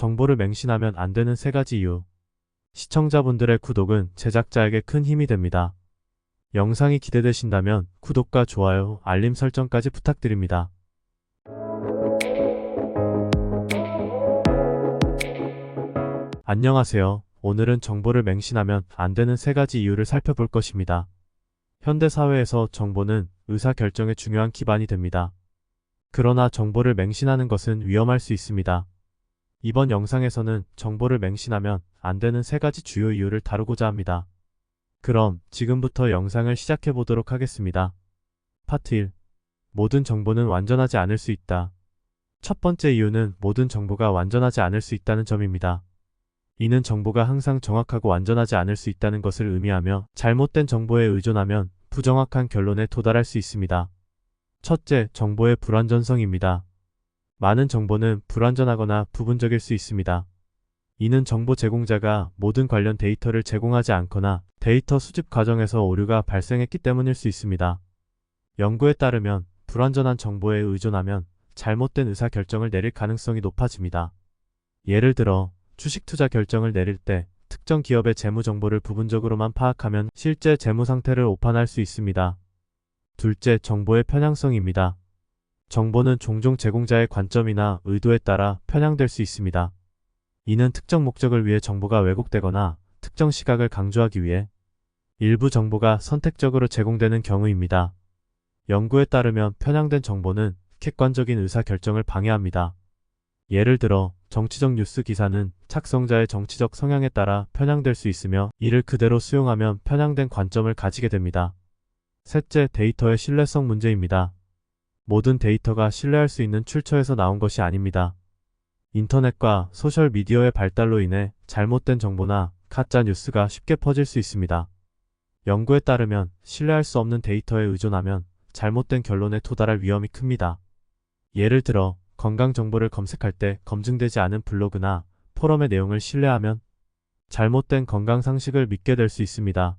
정보를 맹신하면 안 되는 세 가지 이유. 시청자분들의 구독은 제작자에게 큰 힘이 됩니다. 영상이 기대되신다면 구독과 좋아요, 알림 설정까지 부탁드립니다. 안녕하세요. 오늘은 정보를 맹신하면 안 되는 세 가지 이유를 살펴볼 것입니다. 현대 사회에서 정보는 의사 결정의 중요한 기반이 됩니다. 그러나 정보를 맹신하는 것은 위험할 수 있습니다. 이번 영상에서는 정보를 맹신하면 안 되는 세 가지 주요 이유를 다루고자 합니다. 그럼 지금부터 영상을 시작해 보도록 하겠습니다. 파트 1. 모든 정보는 완전하지 않을 수 있다. 첫 번째 이유는 모든 정보가 완전하지 않을 수 있다는 점입니다. 이는 정보가 항상 정확하고 완전하지 않을 수 있다는 것을 의미하며 잘못된 정보에 의존하면 부정확한 결론에 도달할 수 있습니다. 첫째, 정보의 불완전성입니다. 많은 정보는 불완전하거나 부분적일 수 있습니다. 이는 정보 제공자가 모든 관련 데이터를 제공하지 않거나 데이터 수집 과정에서 오류가 발생했기 때문일 수 있습니다. 연구에 따르면 불완전한 정보에 의존하면 잘못된 의사결정을 내릴 가능성이 높아집니다. 예를 들어 주식 투자 결정을 내릴 때 특정 기업의 재무 정보를 부분적으로만 파악하면 실제 재무 상태를 오판할 수 있습니다. 둘째, 정보의 편향성입니다. 정보는 종종 제공자의 관점이나 의도에 따라 편향될 수 있습니다. 이는 특정 목적을 위해 정보가 왜곡되거나 특정 시각을 강조하기 위해 일부 정보가 선택적으로 제공되는 경우입니다. 연구에 따르면 편향된 정보는 객관적인 의사 결정을 방해합니다. 예를 들어 정치적 뉴스 기사는 착성자의 정치적 성향에 따라 편향될 수 있으며 이를 그대로 수용하면 편향된 관점을 가지게 됩니다. 셋째, 데이터의 신뢰성 문제입니다. 모든 데이터가 신뢰할 수 있는 출처에서 나온 것이 아닙니다. 인터넷과 소셜 미디어의 발달로 인해 잘못된 정보나 가짜 뉴스가 쉽게 퍼질 수 있습니다. 연구에 따르면 신뢰할 수 없는 데이터에 의존하면 잘못된 결론에 도달할 위험이 큽니다. 예를 들어 건강 정보를 검색할 때 검증되지 않은 블로그나 포럼의 내용을 신뢰하면 잘못된 건강 상식을 믿게 될 수 있습니다.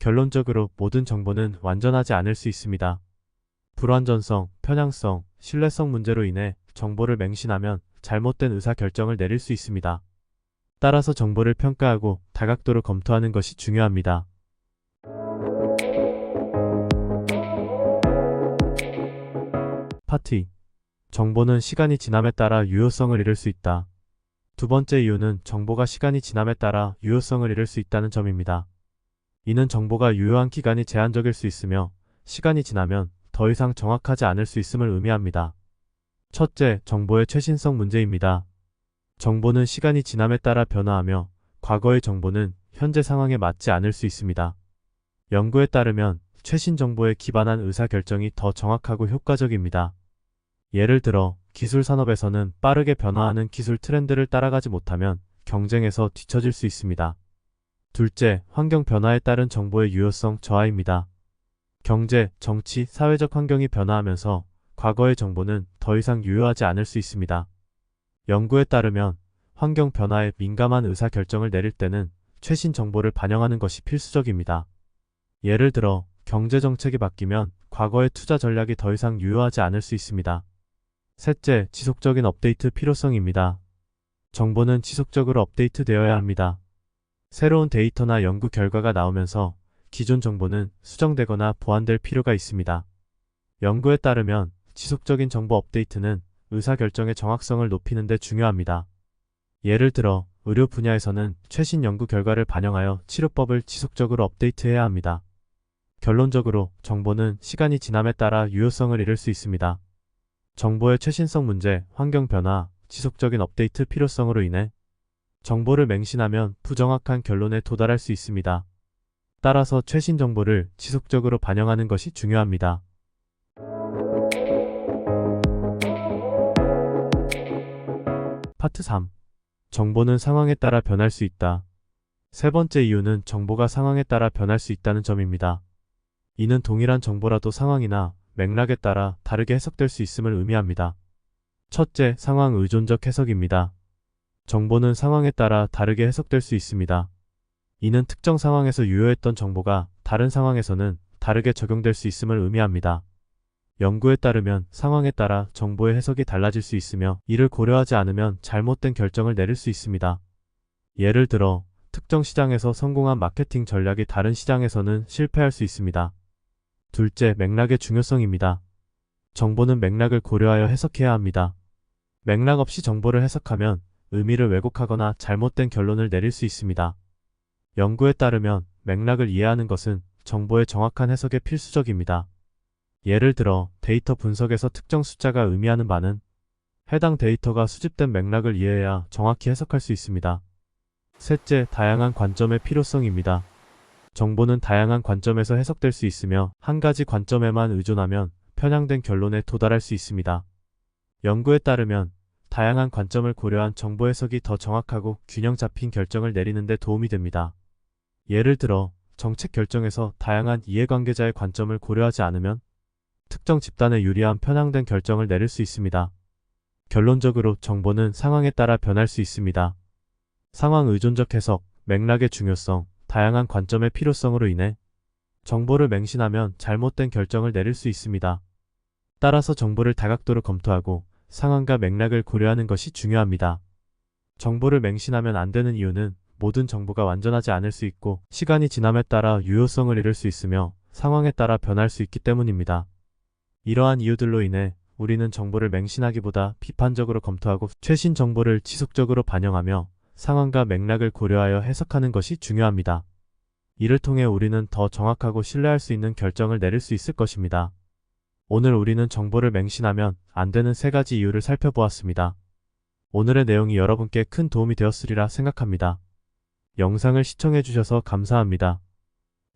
결론적으로 모든 정보는 완전하지 않을 수 있습니다. 불완전성, 편향성, 신뢰성 문제로 인해 정보를 맹신하면 잘못된 의사 결정을 내릴 수 있습니다. 따라서 정보를 평가하고 다각도로 검토하는 것이 중요합니다. 2. 정보는 시간이 지남에 따라 유효성을 잃을 수 있다. 두 번째 이유는 정보가 시간이 지남에 따라 유효성을 잃을 수 있다는 점입니다. 이는 정보가 유효한 기간이 제한적일 수 있으며 시간이 지나면 더 이상 정확하지 않을 수 있음을 의미합니다. 첫째, 정보의 최신성 문제입니다. 정보는 시간이 지남에 따라 변화하며 과거의 정보는 현재 상황에 맞지 않을 수 있습니다. 연구에 따르면 최신 정보에 기반한 의사결정이 더 정확하고 효과적입니다. 예를 들어 기술 산업에서는 빠르게 변화하는 기술 트렌드를 따라가지 못하면 경쟁에서 뒤처질 수 있습니다. 둘째, 환경 변화에 따른 정보의 유효성 저하입니다. 경제, 정치, 사회적 환경이 변화하면서 과거의 정보는 더 이상 유효하지 않을 수 있습니다. 연구에 따르면 환경 변화에 민감한 의사 결정을 내릴 때는 최신 정보를 반영하는 것이 필수적입니다. 예를 들어 경제 정책이 바뀌면 과거의 투자 전략이 더 이상 유효하지 않을 수 있습니다. 셋째, 지속적인 업데이트 필요성입니다. 정보는 지속적으로 업데이트되어야 합니다. 새로운 데이터나 연구 결과가 나오면서 기존 정보는 수정되거나 보완될 필요가 있습니다. 연구에 따르면 지속적인 정보 업데이트는 의사결정의 정확성을 높이는 데 중요합니다. 예를 들어 의료 분야에서는 최신 연구 결과를 반영하여 치료법을 지속적으로 업데이트해야 합니다. 결론적으로 정보는 시간이 지남에 따라 유효성을 잃을 수 있습니다. 정보의 최신성 문제, 환경 변화, 지속적인 업데이트 필요성으로 인해 정보를 맹신하면 부정확한 결론에 도달할 수 있습니다. 따라서 최신 정보를 지속적으로 반영하는 것이 중요합니다. 파트 3. 정보는 상황에 따라 변할 수 있다. 세 번째 이유는 정보가 상황에 따라 변할 수 있다는 점입니다. 이는 동일한 정보라도 상황이나 맥락에 따라 다르게 해석될 수 있음을 의미합니다. 첫째, 상황 의존적 해석입니다. 정보는 상황에 따라 다르게 해석될 수 있습니다. 이는 특정 상황에서 유효했던 정보가 다른 상황에서는 다르게 적용될 수 있음을 의미합니다. 연구에 따르면 상황에 따라 정보의 해석이 달라질 수 있으며 이를 고려하지 않으면 잘못된 결정을 내릴 수 있습니다. 예를 들어 특정 시장에서 성공한 마케팅 전략이 다른 시장에서는 실패할 수 있습니다. 둘째, 맥락의 중요성입니다. 정보는 맥락을 고려하여 해석해야 합니다. 맥락 없이 정보를 해석하면 의미를 왜곡하거나 잘못된 결론을 내릴 수 있습니다. 연구에 따르면 맥락을 이해하는 것은 정보의 정확한 해석에 필수적입니다. 예를 들어 데이터 분석에서 특정 숫자가 의미하는 바는 해당 데이터가 수집된 맥락을 이해해야 정확히 해석할 수 있습니다. 셋째, 다양한 관점의 필요성입니다. 정보는 다양한 관점에서 해석될 수 있으며 한 가지 관점에만 의존하면 편향된 결론에 도달할 수 있습니다. 연구에 따르면 다양한 관점을 고려한 정보 해석이 더 정확하고 균형 잡힌 결정을 내리는 데 도움이 됩니다. 예를 들어 정책 결정에서 다양한 이해관계자의 관점을 고려하지 않으면 특정 집단에 유리한 편향된 결정을 내릴 수 있습니다. 결론적으로 정보는 상황에 따라 변할 수 있습니다. 상황 의존적 해석, 맥락의 중요성, 다양한 관점의 필요성으로 인해 정보를 맹신하면 잘못된 결정을 내릴 수 있습니다. 따라서 정보를 다각도로 검토하고 상황과 맥락을 고려하는 것이 중요합니다. 정보를 맹신하면 안 되는 이유는 모든 정보가 완전하지 않을 수 있고 시간이 지남에 따라 유효성을 잃을 수 있으며 상황에 따라 변할 수 있기 때문입니다. 이러한 이유들로 인해 우리는 정보를 맹신하기보다 비판적으로 검토하고 최신 정보를 지속적으로 반영하며 상황과 맥락을 고려하여 해석하는 것이 중요합니다. 이를 통해 우리는 더 정확하고 신뢰할 수 있는 결정을 내릴 수 있을 것입니다. 오늘 우리는 정보를 맹신하면 안 되는 세 가지 이유를 살펴보았습니다. 오늘의 내용이 여러분께 큰 도움이 되었으리라 생각합니다. 영상을 시청해주셔서 감사합니다.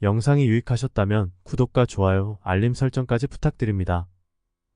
영상이 유익하셨다면 구독과 좋아요, 알림 설정까지 부탁드립니다.